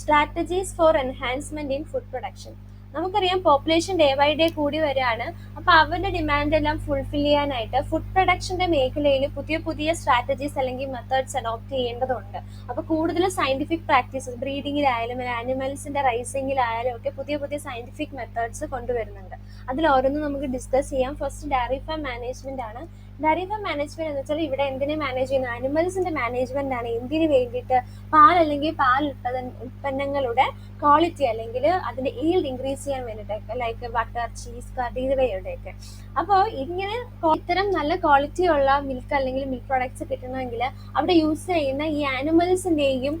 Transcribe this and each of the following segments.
Strategies for enhancement in food production നമുക്കറിയാം population day by day കൂടി വരികയാണ്. അപ്പൊ അവരുടെ ഡിമാൻഡ് എല്ലാം ഫുൾഫിൽ ചെയ്യാനായിട്ട് ഫുഡ് പ്രൊഡക്ഷന്റെ മേഖലയിൽ പുതിയ പുതിയ സ്ട്രാറ്റജീസ് അല്ലെങ്കിൽ മെത്തേഡ്സ് അഡോപ്റ്റ് ചെയ്യേണ്ടതുണ്ട്. അപ്പൊ കൂടുതൽ സയന്റിഫിക് പ്രാക്ടീസ് ബ്രീഡിങ്ങിലായാലും ആനിമൽസിന്റെ റൈസിങ്ങിലായാലും ഒക്കെ പുതിയ പുതിയ സയന്റിഫിക് മെത്തേഡ്സ് കൊണ്ടുവരുന്നുണ്ട്. അതിൽ ഓരോന്നും നമുക്ക് ഡിസ്കസ് ചെയ്യാം. ഫസ്റ്റ് ഡയറി ഫാം മാനേജ്മെന്റ് ആണ്. ഡയറി ഫാം മാനേജ്മെന്റ് എന്ന് വെച്ചാൽ ഇവിടെ എന്തിനെ മാനേജ് ചെയ്യുന്നു? അനിമൽസിന്റെ മാനേജ്മെന്റ് ആണ്. എന്തിനു വേണ്ടിയിട്ട് പാൽ അല്ലെങ്കിൽ പാൽ ഉൽപ്പന്ന ഉൽപ്പന്നങ്ങളുടെ ക്വാളിറ്റി അല്ലെങ്കിൽ അതിന്റെ ഈൽഡ് ഇൻക്രീസ് ചെയ്യാൻ വേണ്ടിയിട്ടൊക്കെ ലൈക്ക് ബട്ടർ ചീസ് കറി ഇവയുടെയൊക്കെ. അപ്പോൾ ഇങ്ങനെ ഇത്തരം നല്ല ക്വാളിറ്റി ഉള്ള മിൽക്ക് അല്ലെങ്കിൽ മിൽക്ക് പ്രോഡക്ട്സ് കിട്ടണമെങ്കിൽ അവിടെ യൂസ് ചെയ്യുന്ന ഈ ആനിമൽസിന്റെയും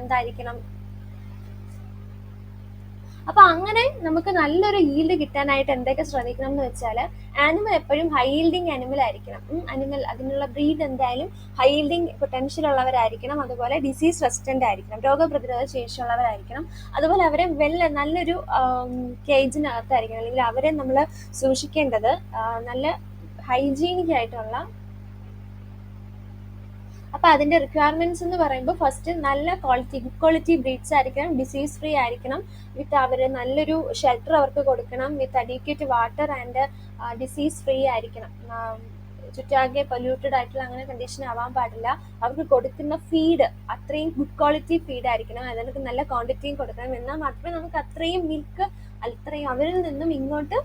എന്തായിരിക്കണം? അപ്പൊ അങ്ങനെ നമുക്ക് നല്ലൊരു ഈൽഡ് കിട്ടാനായിട്ട് എന്തൊക്കെ ശ്രദ്ധിക്കണം എന്ന് വെച്ചാൽ ആനിമൽ എപ്പോഴും ഹൈ ഈൽഡിങ് ആനിമൽ ആയിരിക്കണം. അനിമൽ അതിനുള്ള ബ്രീഡ് എന്തായാലും ഹൈ ഈൽഡിങ് പൊട്ടൻഷ്യൽ ഉള്ളവരായിരിക്കണം. അതുപോലെ ഡിസീസ് റെസിസ്റ്റന്റ് ആയിരിക്കണം. രോഗപ്രതിരോധ ശേഷിയുള്ളവരായിരിക്കണം അതുപോലെ അവരെ വെൽ നല്ലൊരു കേജിനകത്തായിരിക്കണം അല്ലെങ്കിൽ അവരെ നമ്മൾ സൂക്ഷിക്കേണ്ടത് നല്ല ഹൈജീനിക് ആയിട്ടുള്ള അപ്പൊ അതിന്റെ റിക്വയർമെന്റ്സ് എന്ന് പറയുമ്പോൾ ഫസ്റ്റ് നല്ല ക്വാളിറ്റി ഗുഡ് ക്വാളിറ്റി ബ്രീഡ്സ് ആയിരിക്കണം ഡിസീസ് ഫ്രീ ആയിരിക്കണം. വിത്ത് അവർ നല്ലൊരു ഷെൽട്ടർ അവർക്ക് കൊടുക്കണം. With adequate water and disease free ആയിരിക്കണം. ചുറ്റാകെ പൊല്യൂട്ടഡ് ആയിട്ടുള്ള അങ്ങനെ കണ്ടീഷൻ ആവാൻ പാടില്ല. അവർക്ക് കൊടുക്കുന്ന ഫീഡ് അത്രയും ഗുഡ് ക്വാളിറ്റി ഫീഡ് ആയിരിക്കണം. അതിനൊക്കെ നല്ല ക്വാണ്ടിറ്റിയും കൊടുക്കണം. എന്നാൽ മാത്രമേ നമുക്ക് അത്രയും മിൽക്ക് അത്രയും അവരിൽ നിന്നും ഇങ്ങോട്ട്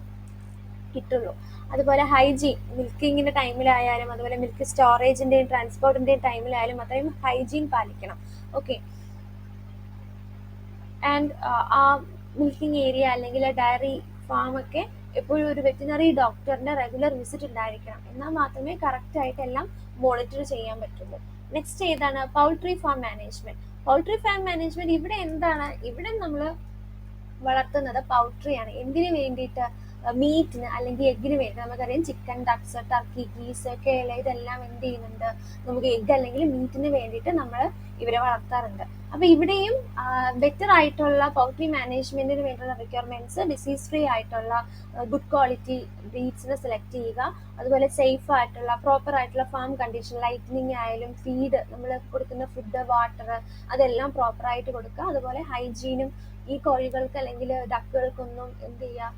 കിട്ടുള്ളൂ. അതുപോലെ ഹൈജീൻ മിൽക്കിങ്ങിന്റെ ടൈമിലായാലും അതുപോലെ മിൽക്ക് സ്റ്റോറേജിന്റെയും ട്രാൻസ്പോർട്ടിന്റെയും ടൈമിലായാലും അത്രയും ഹൈജീൻ പാലിക്കണം. ഓക്കെ ആൻഡ് ആ മിൽക്കിംഗ് ഏരിയ അല്ലെങ്കിൽ ഡയറി ഫാം ഒക്കെ എപ്പോഴും ഒരു വെറ്റിനറി ഡോക്ടറിന്റെ റെഗുലർ വിസിറ്റ് ഉണ്ടായിരിക്കണം. എന്നാൽ മാത്രമേ കറക്റ്റ് ആയിട്ട് എല്ലാം മോണിറ്റർ ചെയ്യാൻ പറ്റുള്ളൂ. നെക്സ്റ്റ് ഏതാണ്? Poultry farm management poultry farm management ഇവിടെ എന്താണ്? ഇവിടെ നമ്മൾ വളർത്തുന്നത് പൗൾട്രിയാണ് എന്തിനു വേണ്ടിയിട്ട്? മീറ്റിന് അല്ലെങ്കിൽ എഗ്ഗിന് വേണ്ടി നമുക്കറിയാം ചിക്കൻ ഡക്സ് ടർക്കി ഗീസ് കേള ഇതെല്ലാം എന്ത് ചെയ്യുന്നുണ്ട്? നമുക്ക് എഗ്ഗ് അല്ലെങ്കിൽ മീറ്റിന് വേണ്ടിയിട്ട് നമ്മൾ ഇവരെ വളർത്താറുണ്ട്. അപ്പൊ ഇവിടെയും ബെറ്റർ ആയിട്ടുള്ള പൗൾട്രി മാനേജ്മെന്റിന് വേണ്ടിയുള്ള റിക്വയർമെന്റ്സ് ഡിസീസ് ഫ്രീ ആയിട്ടുള്ള ഗുഡ് ക്വാളിറ്റി ബ്രീഡ്സിനെ സെലക്ട് ചെയ്യുക. അതുപോലെ സേഫ് ആയിട്ടുള്ള പ്രോപ്പർ ആയിട്ടുള്ള ഫാം കണ്ടീഷൻ ലൈറ്റനിങ് ആയാലും ഫീഡ് നമ്മൾ കൊടുക്കുന്ന ഫുഡ് വാട്ടർ അതെല്ലാം പ്രോപ്പർ ആയിട്ട് കൊടുക്കുക. അതുപോലെ ഹൈജീനും ഈ കോഴികൾക്ക് അല്ലെങ്കിൽ ഡക്കുകൾക്കൊന്നും എന്ത് ചെയ്യുക?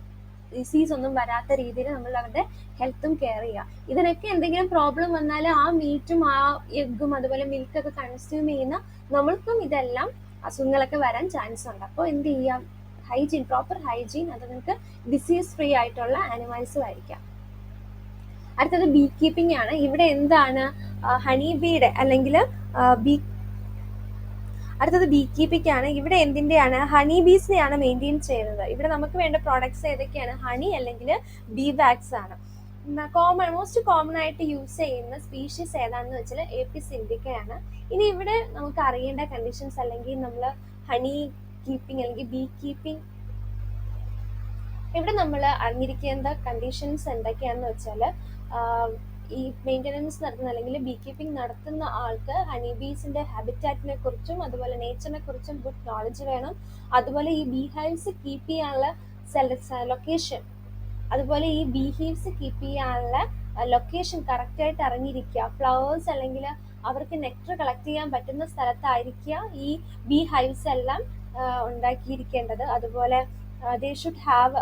ഡിസീസ് ഒന്നും വരാത്ത രീതിയിൽ നമ്മൾ അവരുടെ ഹെൽത്തും കെയർ ചെയ്യുക. ഇതിനൊക്കെ എന്തെങ്കിലും പ്രോബ്ലം വന്നാൽ ആ മീറ്റും ആ എഗ്ഗും അതുപോലെ മിൽക്ക് ഒക്കെ കൺസ്യൂം ചെയ്യുന്ന നമ്മൾക്കും ഇതെല്ലാം അസുഖങ്ങളൊക്കെ വരാൻ ചാൻസ് ഉണ്ട്. അപ്പോൾ എന്ത് ചെയ്യാം? ഹൈജീൻ പ്രോപ്പർ ഹൈജീൻ അത് നിങ്ങൾക്ക് ഡിസീസ് ഫ്രീ ആയിട്ടുള്ള ആനിമൽസ് ആയിരിക്കാം. അടുത്തത് ബീ കീപ്പിംഗ് ആണ്. ഇവിടെ എന്താണ് ഹണി ബീഡ് അല്ലെങ്കിൽ ബീ അടുത്തത് ബീ ആണ് ഇവിടെ എന്തിന്റെയാണ്? ഹണി ബീസിനെയാണ് മെയിന്റെയിൻ ചെയ്യുന്നത്. ഇവിടെ നമുക്ക് വേണ്ട പ്രോഡക്ട്സ് ഏതൊക്കെയാണ്? ഹണി അല്ലെങ്കിൽ ബീ വാക്സ് ആണ്. കോമൺ മോസ്റ്റ് കോമൺ ആയിട്ട് യൂസ് ചെയ്യുന്ന സ്പീഷീസ് ഏതാണെന്ന് വെച്ചാൽ എ പി സിൻഡിക്കയാണ് ഇനി ഇവിടെ നമുക്ക് അറിയേണ്ട കണ്ടീഷൻസ് അല്ലെങ്കിൽ നമ്മൾ ഹണി കീപ്പിംഗ് അല്ലെങ്കിൽ ബീ കീപ്പിംഗ് ഇവിടെ നമ്മൾ അറിഞ്ഞിരിക്കേണ്ട കണ്ടീഷൻസ് എന്തൊക്കെയാണെന്ന് വെച്ചാൽ ഈ മെയിന്റനൻസ് നടത്തുന്ന അല്ലെങ്കിൽ ബീ കീപ്പിംഗ് നടത്തുന്ന ആൾക്ക് ഹണി ബീസിന്റെ ഹാബിറ്റാറ്റിനെ കുറിച്ചും അതുപോലെ നേച്ചറിനെ കുറിച്ചും ഗുഡ് നോളജ് വേണം. അതുപോലെ ഈ ബീ ഹൈവ്സ് കീപ്പ് ചെയ്യാനുള്ള ലൊക്കേഷൻ അതുപോലെ ഈ ബീ ഹീവ്സ് കീപ്പ് ചെയ്യാനുള്ള ലൊക്കേഷൻ കറക്റ്റ് ആയിട്ട് അറിഞ്ഞിരിക്കുക. ഫ്ലവേഴ്സ് അല്ലെങ്കിൽ അവർക്ക് നെക്ടർ കളക്ട് ചെയ്യാൻ പറ്റുന്ന സ്ഥലത്തായിരിക്കുക ഈ ബീ ഹൈവ്സ് എല്ലാം ഉണ്ടാക്കിയിരിക്കേണ്ടത്. അതുപോലെ they should have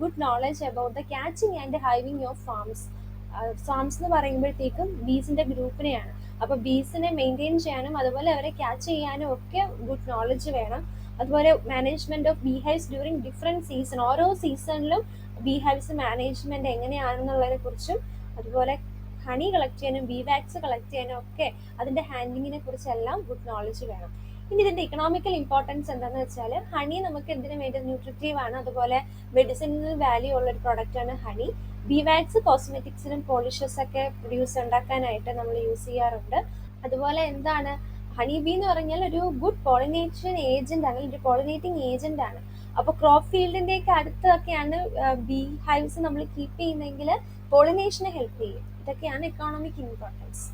good knowledge about the catching and hiving of farms farms എന്ന് പറയുമ്പോഴത്തേക്കും ബീസിന്റെ ഗ്രൂപ്പിനെയാണ്. അപ്പൊ ബീസിനെ മെയിന്റെയിൻ ചെയ്യാനും അതുപോലെ അവരെ ക്യാച്ച് ചെയ്യാനും ഒക്കെ ഗുഡ് നോളജ് വേണം. അതുപോലെ management of beehives during different season ഓരോ സീസണിലും ബീഹൈവ്സ് മാനേജ്മെന്റ് എങ്ങനെയാണെന്നുള്ളതിനെ കുറിച്ചും അതുപോലെ ഹണി കളക്ട് ചെയ്യാനും ബീ വാക്സ് കളക്ട് ചെയ്യാനും ഒക്കെ അതിന്റെ ഹാൻഡിലിങ്ങിനെ കുറിച്ചെല്ലാം ഗുഡ് നോളജ് വേണം. ഇനി ഇതിന്റെ ഇക്കണോമിക്കൽ ഇമ്പോർട്ടൻസ് എന്താണെന്ന് വെച്ചാൽ ഹണി നമുക്ക് എന്തിനു വേണ്ടി ന്യൂട്രിറ്റീവ് ആണ്? അതുപോലെ മെഡിസിനൽ വാല്യൂ ഉള്ള ഒരു പ്രൊഡക്റ്റ് ആണ് ഹണി ബി വാക്സ് കോസ്മെറ്റിക്സിനും പോളിഷസ് ഒക്കെ പ്രൊഡ്യൂസ് ഉണ്ടാക്കാനായിട്ട് നമ്മൾ യൂസ് ചെയ്യാറുണ്ട്. അതുപോലെ എന്താണ് ഹണി ബി എന്ന് പറഞ്ഞാൽ ഒരു ഗുഡ് പോളിനേഷൻ ഏജന്റ് ആണ് ഒരു പോളിനേറ്റിംഗ് ഏജന്റ് ആണ്. അപ്പൊ ക്രോപ്പ് ഫീൽഡിന്റെ ഒക്കെ അടുത്തൊക്കെയാണ് ബീ ഹൈവ്സ് നമ്മൾ കീപ്പ് ചെയ്യുന്നെങ്കിൽ പോളിനേഷനെ ഹെൽപ്പ് ചെയ്യും. ഇതൊക്കെയാണ് എക്കോണമിക് ഇമ്പോർട്ടൻസ്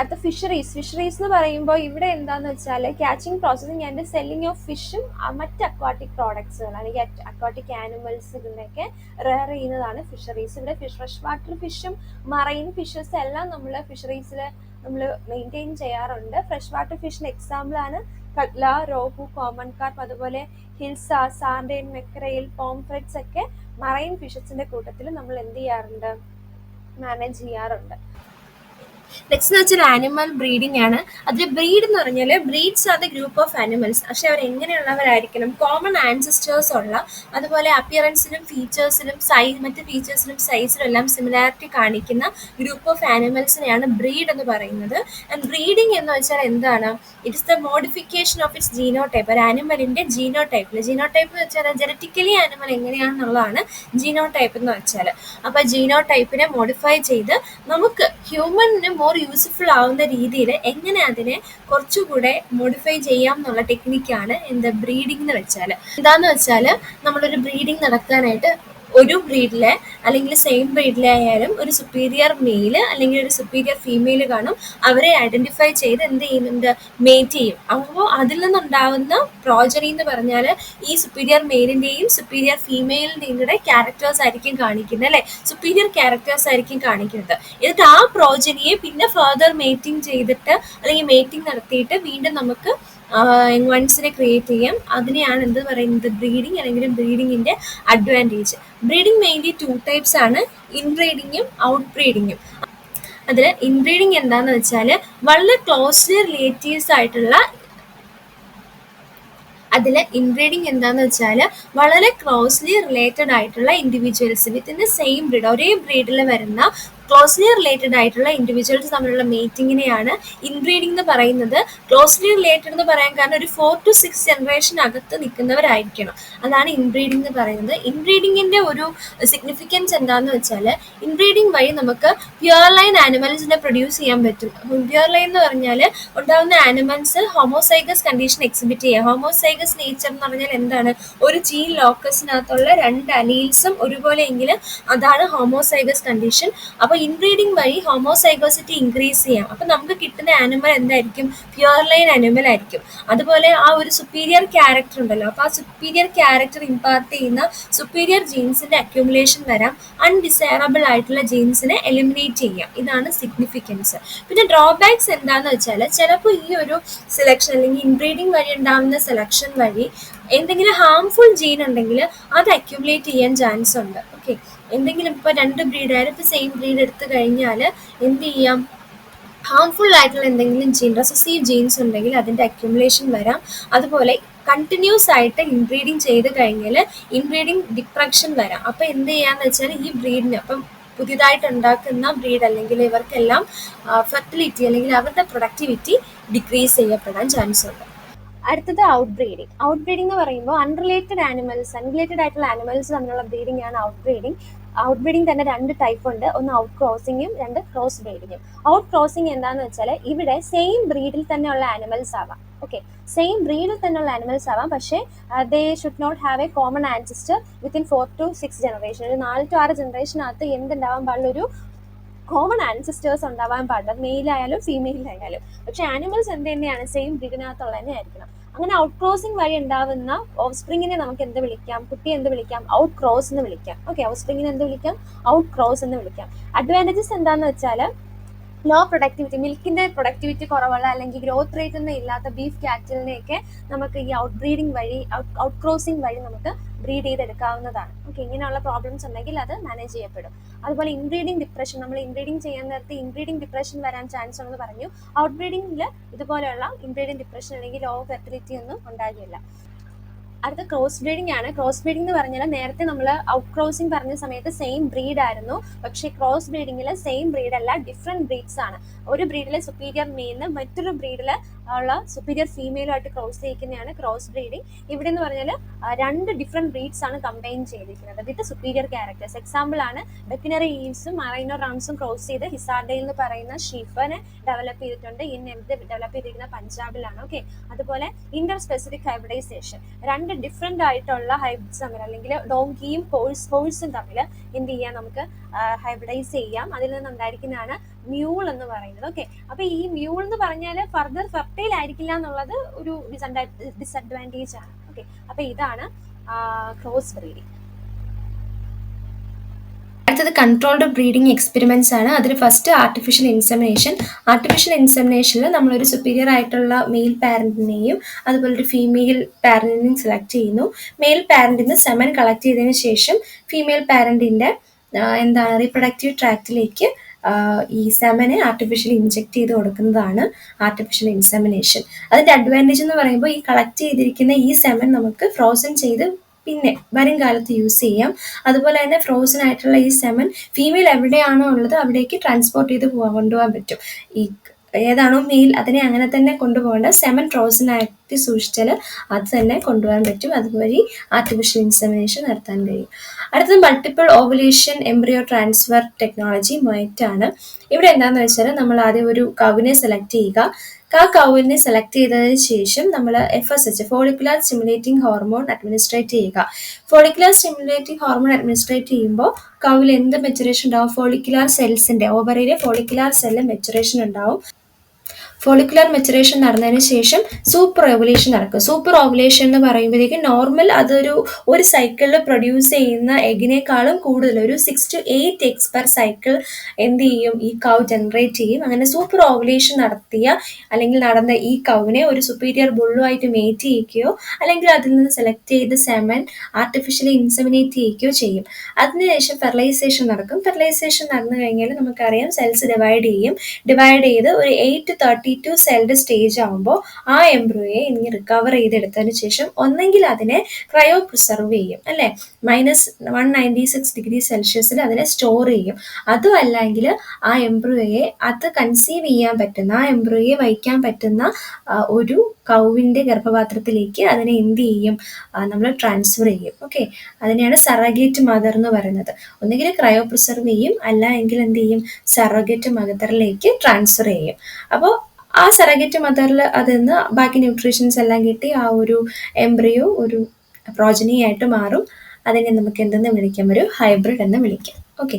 അടുത്ത ഫിഷറീസ് ഫിഷറീസ് എന്ന് പറയുമ്പോൾ ഇവിടെ എന്താന്ന് വെച്ചാൽ catching processing and selling of ഫിഷും മറ്റ് അക്വാട്ടിക് പ്രോഡക്ട്സുകൾ അല്ലെങ്കിൽ അക്വാട്ടിക് ആനിമൽസ് ഇതിനൊക്കെ റെയർ ചെയ്യുന്നതാണ് ഫിഷറീസ് ഇവിടെ ഫിഷ് ഫ്രഷ് വാട്ടർ ഫിഷും മറൈൻ ഫിഷസ് എല്ലാം നമ്മൾ ഫിഷറീസിൽ നമ്മൾ മെയിന്റെയിൻ ചെയ്യാറുണ്ട്. ഫ്രഷ് വാട്ടർ ഫിഷിന് എക്സാമ്പിളാണ് കട്ല റോഹു കോമൺ കാർപ്പ് അതുപോലെ ഹിൽസ സാൻഡൈൻ മെക്രയിൽ പോംഫ്രെറ്റ്സ് ഒക്കെ മറൈൻ ഫിഷസിന്റെ കൂട്ടത്തിൽ നമ്മൾ എന്ത് ചെയ്യാറുണ്ട്? മാനേജ് ചെയ്യാറുണ്ട്. നെക്സ്റ്റ് എന്ന് വെച്ചാൽ ആനിമൽ ബ്രീഡിംഗ് ആണ്. അതിൽ ബ്രീഡ് എന്ന് പറഞ്ഞാൽ breeds are the group of animals പക്ഷെ അവർ എങ്ങനെയുള്ളവരായിരിക്കണം? കോമൺ ആൻസിസ്റ്റേഴ്സ് ഉള്ള അതുപോലെ അപ്പിയറൻസിലും ഫീച്ചേഴ്സിലും സൈസ് മറ്റ് ഫീച്ചേഴ്സിലും സൈസിലും എല്ലാം സിമിലാരിറ്റി കാണിക്കുന്ന ഗ്രൂപ്പ് ഓഫ് ആനിമൽസിനെയാണ് ബ്രീഡ് എന്ന് പറയുന്നത്. ആൻഡ് ബ്രീഡിംഗ് എന്ന് വെച്ചാൽ എന്താണ്? It's the modification of its genotype ഒരു ആനിമലിന്റെ ജീനോ ടൈപ്പിൽ ജീനോ ടൈപ്പ് എന്ന് വെച്ചാൽ ജനറ്റിക്കലി ആനിമൽ എങ്ങനെയാണെന്നുള്ളതാണ് ജീനോ ടൈപ്പ് എന്ന് വെച്ചാൽ അപ്പോൾ ജീനോ ടൈപ്പിനെ മോഡിഫൈ ചെയ്ത് നമുക്ക് ഹ്യൂമനിന് മോർ യൂസ്ഫുൾ ആവുന്ന രീതിയിൽ എങ്ങനെ അതിനെ കുറച്ചുകൂടെ മോഡിഫൈ ചെയ്യാം എന്നുള്ള ടെക്നിക്കാണ് എന്താ ബ്രീഡിംഗ് എന്ന് വെച്ചാൽ എന്താന്ന് വെച്ചാൽ നമ്മളൊരു ബ്രീഡിംഗ് നടക്കാനായിട്ട് ഒരു ബ്രീഡിലെ അല്ലെങ്കിൽ സെയിം ബ്രീഡിലെ ആയാലും ഒരു സുപ്പീരിയർ മെയിൽ അല്ലെങ്കിൽ ഒരു സുപ്പീരിയർ ഫീമെയിൽ കാണും. അവരെ ഐഡന്റിഫൈ ചെയ്ത് എന്ത് ചെയ്യുന്നുണ്ട്? മേറ്റ് ചെയ്യും. അപ്പോൾ അതിൽ നിന്നുണ്ടാവുന്ന പ്രോജനി എന്ന് പറഞ്ഞാൽ ഈ സുപ്പീരിയർ മെയിലിന്റെയും സുപ്പീരിയർ ഫീമെയിലിന്റെയും കൂടെ ക്യാരക്ടേഴ്സ് ആയിരിക്കും കാണിക്കുന്നത് അല്ലെ? സുപ്പീരിയർ ക്യാരക്ടേഴ്സ് ആയിരിക്കും കാണിക്കുന്നത്. എന്നിട്ട് ആ പ്രോജനിയെ പിന്നെ ഫർദർ മേറ്റിംഗ് ചെയ്തിട്ട് അല്ലെങ്കിൽ മേറ്റിംഗ് നടത്തിയിട്ട് വീണ്ടും നമുക്ക് വൺസിനെ ക്രിയേറ്റ് ചെയ്യാം. അതിനെയാണ് എന്ത് പറയുന്നത്? ബ്രീഡിങ് അല്ലെങ്കിൽ ബ്രീഡിങ്ങിന്റെ advantage breeding mainly two types ആണ്. ഇൻബ്രീഡിങ്ങും ഔട്ട് ബ്രീഡിങ്ങും അതിൽ ഇൻബ്രീഡിങ് എന്താണെന്ന് വെച്ചാൽ വളരെ ക്ലോസ്ലി റിലേറ്റീവ്സ് ആയിട്ടുള്ള അതിൽ ഇൻബ്രീഡിങ് എന്താണെന്ന് വെച്ചാൽ വളരെ ക്ലോസ്ലി റിലേറ്റഡ് ആയിട്ടുള്ള individuals within the same breed ഒരേ ബ്രീഡിൽ വരുന്ന ക്ലോസ്ലി റിലേറ്റഡ് ആയിട്ടുള്ള ഇൻഡിവിജ്വൽസ് തമ്മിലുള്ള മീറ്റിങ്ങിനെയാണ് ഇൻബ്രീഡിംഗ് എന്ന് പറയുന്നത്. ക്ലോസ്ലി റിലേറ്റഡ് എന്ന് പറയാൻ കാരണം ഒരു ഫോർ ടു സിക്സ് ജനറേഷൻ അകത്ത് നിൽക്കുന്നവരായിരിക്കണം. അതാണ് ഇൻബ്രീഡിംഗ് എന്ന് പറയുന്നത്. ഇൻബ്രീഡിങ്ങിന്റെ ഒരു സിഗ്നിഫിക്കൻസ് എന്താണെന്ന് വെച്ചാൽ ഇൻബ്രീഡിംഗ് വഴി നമുക്ക് പ്യുവർ ലൈൻ ആനിമൽസിനെ പ്രൊഡ്യൂസ് ചെയ്യാൻ പറ്റും. പ്യുവർ ലൈൻ എന്ന് പറഞ്ഞാൽ ഉണ്ടാകുന്ന ആനിമൽസ് ഹോമോസൈഗസ് കണ്ടീഷൻ എക്സിബിറ്റ് ചെയ്യുക. ഹോമോസൈഗസ് നേച്ചർ എന്ന് പറഞ്ഞാൽ എന്താണ്? ഒരു ജീൻ ലോക്കസിനകത്തുള്ള രണ്ട് അലീൽസും ഒരുപോലെയെങ്കിൽ അതാണ് ഹോമോസൈഗസ് കണ്ടീഷൻ അപ്പോൾ ഇൻബ്രീഡിംഗ് വഴി ഹോമോസൈഗോസിറ്റി ഇൻക്രീസ് ചെയ്യാം. അപ്പോൾ നമുക്ക് കിട്ടുന്ന ആനിമൽ എന്തായിരിക്കും? പ്യുവർ ലൈൻ ആനിമൽ ആയിരിക്കും. അതുപോലെ ആ ഒരു സുപ്പീരിയർ ക്യാരക്ടർ ഉണ്ടല്ലോ. അപ്പോൾ ആ സുപ്പീരിയർ ക്യാരക്ടർ ഇമ്പാർട്ട് ചെയ്യുന്ന സുപ്പീരിയർ ജീൻസിന്റെ അക്യുമുലേഷൻ വരാം. അൺഡിസൈറബിൾ ആയിട്ടുള്ള ജീൻസിനെ എലിമിനേറ്റ് ചെയ്യാം. ഇതാണ് സിഗ്നിഫിക്കൻസ് പിന്നെ ഡ്രോബാക്സ് എന്താണെന്ന് വെച്ചാൽ ചിലപ്പോൾ ഈ ഒരു സെലക്ഷൻ അല്ലെങ്കിൽ ഇൻബ്രീഡിങ് വഴി ഉണ്ടാകുന്ന സെലക്ഷൻ വഴി എന്തെങ്കിലും ഹാംഫുൾ ജീൻ ഉണ്ടെങ്കിൽ അത് അക്യുമുലേറ്റ് ചെയ്യാൻ ചാൻസ് ഉണ്ട്. ഓക്കെ എന്തെങ്കിലും ഇപ്പോൾ രണ്ട് ബ്രീഡ് ആയാലും ഇപ്പോൾ സെയിം ബ്രീഡ് എടുത്തു കഴിഞ്ഞാൽ എന്ത് ചെയ്യാം? ഹാംഫുൾ ആയിട്ടുള്ള എന്തെങ്കിലും ജീൻ റെസസീവ് ജീൻസ് ഉണ്ടെങ്കിൽ അതിന്റെ അക്യുമുലേഷൻ വരാം. അതുപോലെ കണ്ടിന്യൂസ് ആയിട്ട് ഇൻബ്രീഡിങ് ചെയ്ത് കഴിഞ്ഞാൽ ഇൻബ്രീഡിങ് ഡിപ്രക്ഷൻ വരാം. അപ്പോൾ എന്ത് ചെയ്യാന്ന് വെച്ചാൽ ഈ ബ്രീഡിന് അപ്പം പുതിയതായിട്ട് ഉണ്ടാക്കുന്ന ബ്രീഡ് അല്ലെങ്കിൽ ഇവർക്കെല്ലാം ഫെർട്ടിലിറ്റി അല്ലെങ്കിൽ അവരുടെ പ്രൊഡക്ടിവിറ്റി ഡിക്രീസ് ചെയ്യപ്പെടാൻ ചാൻസ് ഉണ്ട്. അടുത്തത് ഔട്ട് ബ്രീഡിങ് ഔട്ട് ബ്രീഡിംഗ് എന്ന് പറയുമ്പോൾ അൺറിലേറ്റഡ് ആനിമൽസ് അൺറിലേറ്റഡ് ആയിട്ടുള്ള ആനിമൽസ് തമ്മിലുള്ള ബ്രീഡിംഗ് ആണ് ഔട്ട് ബ്രീഡിംഗ് ഔട്ട് ബ്രീഡിംഗ് തന്നെ രണ്ട് ടൈപ്പ് ഉണ്ട്. ഒന്ന് ഔട്ട് ക്രോസിങ്ങും രണ്ട് ക്രോസ് ബ്രീഡിങ്ങും ഔട്ട് ക്രോസിങ് എന്താണെന്ന് വെച്ചാൽ ഇവിടെ സെയിം ബ്രീഡിൽ തന്നെയുള്ള ആനിമൽസ് ആവാം. ഓക്കെ സെയിം ബ്രീഡിൽ തന്നെയുള്ള ആനിമൽസ് ആവാം. പക്ഷേ they should not have a common ancestor within four to six generation ഒരു നാല് ടു ആറ് ജനറേഷനകത്ത് എന്തുണ്ടാവാൻ പാടില്ല? ഒരു കോമൺ ആൻസിസ്റ്റേഴ്സ് ഉണ്ടാവാൻ പാടില്ല. ഫീമെയിൽ ആയാലും പക്ഷെ ആനിമൽസ് എന്ത് തന്നെയാണ്? സെയിം ബ്രീഡിനകത്തുള്ള തന്നെ ആയിരിക്കണം അങ്ങനെ ഔട്ട് ക്രോസിംഗ് വഴി ഉണ്ടാവുന്ന ഓഫ് സ്പ്രിങ്ങിനെ നമുക്ക് എന്ത് വിളിക്കാം? കുട്ടിയെ എന്ത് വിളിക്കാം? ഔട്ട് ക്രോസ് എന്ന് വിളിക്കാം. ഓക്കെ ഓഫ് സ്പ്രിങ്ങിനെ എന്ത് വിളിക്കാം? ഔട്ട് ക്രോസ് എന്ന് വിളിക്കാം. അഡ്വാന്റേജസ് എന്താന്ന് വെച്ചാൽ ലോ പ്രൊഡക്ടിവിറ്റി മിൽക്കിന്റെ പ്രൊഡക്ടിവിറ്റി കുറവുള്ള അല്ലെങ്കിൽ ഗ്രോത്ത് റേറ്റ് ഒന്നും ഇല്ലാത്ത ബീഫ് കാറ്റലിനെയൊക്കെ നമുക്ക് ഈ ഔട്ട് ബ്രീഡിംഗ് വഴി ഔട്ട് ക്രോസിംഗ് വഴി നമുക്ക് ബ്രീഡ് ചെയ്തെടുക്കാവുന്നതാണ്. ഓക്കെ ഇങ്ങനെയുള്ള പ്രോബ്ലംസ് ഉണ്ടെങ്കിൽ അത് മാനേജ് ചെയ്യപ്പെടും. അതുപോലെ ഇൻബ്രീഡിംഗ് ഡിപ്രഷൻ നമ്മൾ ഇൻബ്രീഡിംഗ് ചെയ്യാൻ നേരത്തെ ഇൻബ്രീഡിംഗ് ഡിപ്രഷൻ വരാൻ ചാൻസ് ഉണ്ടെന്ന് പറഞ്ഞു. ഔട്ട് ബ്രീഡിംഗിൽ ഇതുപോലെയുള്ള ഇൻബ്രീഡിംഗ് ഡിപ്രഷൻ അല്ലെങ്കിൽ ലോ ഫെർട്ടിലിറ്റി ഒന്നും ഉണ്ടാകില്ല. അടുത്ത ക്രോസ് ബ്രീഡിംഗ് ആണ്. ക്രോസ് ബ്രീഡിംഗ് എന്ന് പറഞ്ഞാൽ നേരത്തെ നമ്മൾ ഔട്ട് ക്രോസിംഗ് പറഞ്ഞ സമയത്ത് സെയിം ബ്രീഡ് ആയിരുന്നു. പക്ഷേ ക്രോസ് ബ്രീഡിങ്ങിൽ സെയിം ബ്രീഡ് അല്ല ഡിഫറെന്റ് ബ്രീഡ്സ് ആണ്. ഒരു ബ്രീഡിലെ സുപ്പീരിയർ മെയിലിന് മറ്റൊരു ബ്രീഡിൽ ഉള്ള സുപ്പീരിയർ ഫീമെയിലുമായിട്ട് ക്രോസ് ചെയ്യിക്കുന്നതാണ് ക്രോസ് ബ്രീഡിംഗ് ഇവിടെ എന്ന് പറഞ്ഞാൽ രണ്ട് ഡിഫറെന്റ് ബ്രീഡ്സ് ആണ് കമ്പൈൻ ചെയ്തിരിക്കുന്നത് വിത്ത് സുപ്പീരിയർ ക്യാരക്ടേഴ്സ് എക്സാമ്പിൾ ആണ് ബെക്കിനറി ഈൽസും മറൈനോ റാംസും ക്രോസ് ചെയ്ത് ഹിസാർഡയിൽ എന്ന് പറയുന്ന ഷീഫനെ ഡെവലപ്പ് ചെയ്തിട്ടുണ്ട്. ഇൻ ഡെവലപ്പ് ചെയ്തിരിക്കുന്ന പഞ്ചാബിലാണ് ഓക്കെ അതുപോലെ ഇന്റർ സ്പെസിഫിക് ഹൈബ്രിഡൈസേഷൻ രണ്ട് ഡിഫറെന്റ് ആയിട്ടുള്ള ഹൈബ്രിഡ്സ് തമ്മിൽ അല്ലെങ്കിൽ ഡോങ്കിയും ഹോഴ്സ് ഹോഴ്സും തമ്മിൽ എന്ത് ചെയ്യാം നമുക്ക് ഹൈബ്രിഡൈസ് ചെയ്യാം. അതിൽ നിന്ന് ഉണ്ടായിരിക്കുന്നതാണ് മ്യൂൾ എന്ന് പറയുന്നത്. ഓക്കെ അപ്പൊ ഈ മ്യൂൾ എന്ന് പറഞ്ഞാൽ ഫർദർ ഫെർട്ടൈൽ ആയിരിക്കില്ല എന്നുള്ളത് ഒരു ഡിസഡ്വാന്റേജ് ആണ്. ഓക്കെ അപ്പൊ ഇതാണ് ക്രോസ് ബ്രീഡിങ് അടുത്തത് കൺട്രോൾഡ് ബ്രീഡിംഗ് എക്സ്പെരിമെന്റ്സ് ആണ്. അതിൽ ഫസ്റ്റ് ആർട്ടിഫിഷ്യൽ ഇൻസെമിനേഷൻ ആർട്ടിഫിഷ്യൽ ഇൻസെമിനേഷനിൽ നമ്മളൊരു സുപ്പീരിയർ ആയിട്ടുള്ള മെയിൽ പാരന്റിനെയും അതുപോലെ ഒരു ഫീമെയിൽ പാരന്റിനെയും സെലക്ട് ചെയ്യുന്നു. മെയിൽ പാരന്റിൽ നിന്ന് സെമൻ കളക്ട് ചെയ്തതിന് ശേഷം ഫീമെയിൽ പാരന്റിന്റെ എന്താണ് റീപ്രൊഡക്റ്റീവ് ട്രാക്റ്റിലേക്ക് ഈ സെമനെ ആർട്ടിഫിഷ്യലി ഇൻജെക്ട് ചെയ്ത് കൊടുക്കുന്നതാണ് ആർട്ടിഫിഷ്യൽ ഇൻസെമിനേഷൻ അതിന്റെ അഡ്വാന്റേജ് എന്ന് പറയുമ്പോൾ ഈ കളക്ട് ചെയ്തിരിക്കുന്ന ഈ സെമൻ നമുക്ക് ഫ്രോസൺ ചെയ്ത് പിന്നെ വരും കാലത്ത് യൂസ് ചെയ്യാം. അതുപോലെ തന്നെ ഫ്രോസൺ ആയിട്ടുള്ള ഈ സെമൻ ഫീമെയിൽ എവിടെയാണോ ഉള്ളത് അവിടേക്ക് ട്രാൻസ്പോർട്ട് ചെയ്ത് പോകാൻ കൊണ്ടുപോകാൻ പറ്റും. ഈ ഏതാണോ മെയിൽ അതിനെ അങ്ങനെ തന്നെ കൊണ്ടുപോകേണ്ട സെമൻ ട്രോസിനാക്കി സൂക്ഷിച്ചാൽ അത് തന്നെ കൊണ്ടുപോകാൻ പറ്റും. അതുവഴി ആർട്ടിഫിഷ്യൽ ഇൻസമിനേഷൻ നടത്താൻ കഴിയും. അടുത്തത് multiple ovulation embryo transfer technology MOET ആണ്. ഇവിടെ എന്താണെന്ന് വെച്ചാൽ നമ്മൾ ആദ്യം ഒരു കവിനെ സെലക്ട് ചെയ്യുക. ആ കൗവിനെ സെലക്ട് ചെയ്തതിന് ശേഷം നമ്മൾ F S H follicular stimulating hormone administrate ചെയ്യുക. ഫോളിക്കുലാർ സ്റ്റിമുലേറ്റിംഗ് ഹോർമോൺ അഡ്മിനിസ്ട്രേറ്റ് ചെയ്യുമ്പോൾ കൗവിൽ എന്ത് മെച്ചുറേഷൻ ഉണ്ടാവും? ഫോളിക്കുലാർ സെൽസിന്റെ ഓവറിയിലെ ഫോളിക്കുലാർ സെല്ല് മെച്ചുറേഷൻ ഉണ്ടാവും. ഫോളിക്കുലർ മെച്ചുറേഷൻ നടന്നതിന് ശേഷം സൂപ്പർ ഓവുലേഷൻ നടക്കും. സൂപ്പർ ഓവുലേഷൻ എന്ന് പറയുമ്പോഴത്തേക്കും നോർമൽ അതൊരു ഒരു സൈക്കിളിൽ പ്രൊഡ്യൂസ് ചെയ്യുന്ന എഗിനേക്കാളും കൂടുതൽ. ഒരു six to eight eggs per cycle എന്ത് ചെയ്യും? ഈ കൗ ജനറേറ്റ് ചെയ്യും. അങ്ങനെ സൂപ്പർ ഓവുലേഷൻ നടത്തിയ അല്ലെങ്കിൽ നടന്ന ഈ കൗവിനെ ഒരു സുപ്പീരിയർ ബുള്ളുമായിട്ട് മേറ്റ് ചെയ്യിക്കുകയോ അല്ലെങ്കിൽ അതിൽ നിന്ന് സെലക്ട് ചെയ്ത് സെമൻ ആർട്ടിഫിഷ്യലി ഇൻസെമിനേറ്റ് ചെയ്യിക്കുകയോ ചെയ്യും. അതിനുശേഷം ഫെർലൈസേഷൻ നടക്കും. ഫെർലൈസേഷൻ നടന്നു കഴിഞ്ഞാൽ നമുക്കറിയാം സെൽസ് ഡിവൈഡ് ചെയ്യും. ഡിവൈഡ് ചെയ്ത് ഒരു eight thirty two celled stage ആകുമ്പോൾ ആ എംബ്രോയെ ഇനി റിക്കവർ ചെയ്തെടുത്തതിന് ശേഷം ഒന്നെങ്കിൽ അതിനെ ക്രയോ പ്രിസർവ് ചെയ്യും അല്ലെ? Minus one ninety six degree സെൽഷ്യസിൽ അതിനെ സ്റ്റോർ ചെയ്യും. അതും അല്ലെങ്കിൽ ആ എംബ്രോയെ അത് കൺസീവ് ചെയ്യാൻ പറ്റുന്ന ആ എംബ്രോയെ വഹിക്കാൻ പറ്റുന്ന ഒരു കൗവിന്റെ ഗർഭപാത്രത്തിലേക്ക് അതിനെ എന്ത് ചെയ്യും? നമ്മൾ ട്രാൻസ്ഫർ ചെയ്യും. ഓക്കെ അതിനെയാണ് സറഗേറ്റ് മദർ എന്ന് പറയുന്നത്. ഒന്നുകിൽ ക്രയോ പ്രിസർവ് ചെയ്യും അല്ല എങ്കിൽ എന്ത് ചെയ്യും? സറഗേറ്റ് മദറിലേക്ക് ട്രാൻസ്ഫർ ചെയ്യും. അപ്പോൾ ആ സെറഗറ്റ് മദറിൽ അതിൽ നിന്ന് ബാക്കി ന്യൂട്രീഷൻസ് എല്ലാം കിട്ടി ആ ഒരു എംബ്രിയോ ഒരു പ്രോജനിയായിട്ട് മാറും. അതിനെ നമുക്ക് എന്തെന്ന് വിളിക്കാം? ഒരു ഹൈബ്രിഡ് എന്ന് വിളിക്കാം. ഓക്കെ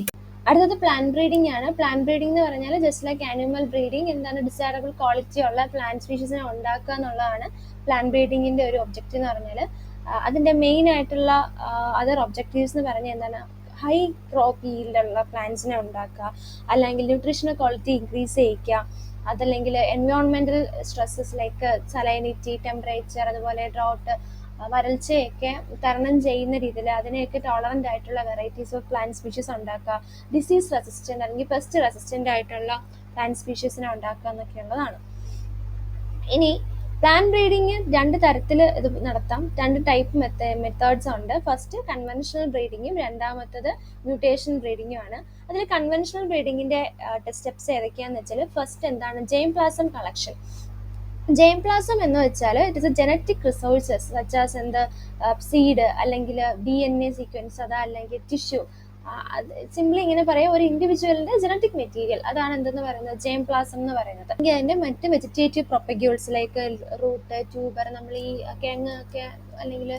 അടുത്തത് പ്ലാൻ ബ്രീഡിംഗ് ആണ്. പ്ലാൻ ബ്രീഡിംഗ് എന്ന് പറഞ്ഞാൽ ജസ്റ്റ് ലൈക്ക് ആനിമൽ ബ്രീഡിംഗ് എന്താണ് ഡിസൈറബിൾ ക്വാളിറ്റി ഉള്ള പ്ലാൻ സ്പീഷീസിനെ ഉണ്ടാക്കുക എന്നുള്ളതാണ് പ്ലാൻ ബ്രീഡിങ്ങിന്റെ ഒരു ഒബ്ജക്റ്റ് എന്ന് പറഞ്ഞാൽ അതിന്റെ മെയിൻ ആയിട്ടുള്ള അതർ ഒബ്ജക്റ്റീവ്സ് എന്ന് പറഞ്ഞാൽ എന്താണ്? ഹൈ ക്രോപ്പ് ഉള്ള പ്ലാന്റ്സിനെ ഉണ്ടാക്കുക. അല്ലെങ്കിൽ ന്യൂട്രീഷണൽ ക്വാളിറ്റി ഇൻക്രീസ് ചെയ്യിക്കുക. അതല്ലെങ്കിൽ എൻവയോൺമെന്റൽ സ്ട്രെസ്സസ് ലൈക്ക് സലൈനിറ്റി ടെമ്പറേച്ചർ അതുപോലെ ഡ്രോട്ട് വരൾച്ചയൊക്കെ തരണം ചെയ്യുന്ന രീതിയിൽ അതിനെയൊക്കെ ടോളറന്റ് ആയിട്ടുള്ള വെറൈറ്റീസ് ഓഫ് പ്ലാന്റ് സ്പീഷീസ് ഉണ്ടാക്കുക. ഡിസീസ് റെസിസ്റ്റന്റ് അല്ലെങ്കിൽ പെസ്റ്റ് റെസിസ്റ്റന്റ് ആയിട്ടുള്ള പ്ലാന്റ് സ്പീഷീസിനെ ഉണ്ടാക്കുക എന്നൊക്കെയുള്ളതാണ് ഇനി പ്ലാൻ ബ്രീഡിങ് രണ്ട് തരത്തിൽ ഇത് നടത്താം. രണ്ട് ടൈപ്പ് മെത്ത മെത്തേഡ്സ് ഉണ്ട്. ഫസ്റ്റ് കൺവെൻഷണൽ ബ്രീഡിങ്ങും രണ്ടാമത്തത് മ്യൂട്ടേഷൻ ബ്രീഡിങ്ങും ആണ്. അതിൽ കൺവെൻഷണൽ ബ്രീഡിങ്ങിന്റെ സ്റ്റെപ്സ് ഏതൊക്കെയാന്ന് വെച്ചാൽ ഫസ്റ്റ് എന്താണ്? Germplasm collection germplasm എന്ന് വെച്ചാൽ it is a genetic resources such as എന്ത് സീഡ് അല്ലെങ്കിൽ ഡി എൻ എ സീക്വൻസ് അതാ അല്ലെങ്കിൽ ടിഷ്യൂ സിംപ്ലി ഇങ്ങനെ പറയാം ഒരു ഇൻഡിവിജ്വലിന്റെ ജനറ്റിക് മെറ്റീരിയൽ അതാണ് എന്തെന്ന് പറയുന്നത്? ജെയിം പ്ലാസം എന്ന് പറയുന്നത്. അതിന്റെ മറ്റ് vegetative propagules like root tuber നമ്മൾ ഈ കിഴങ്ങ് ഒക്കെ അല്ലെങ്കിൽ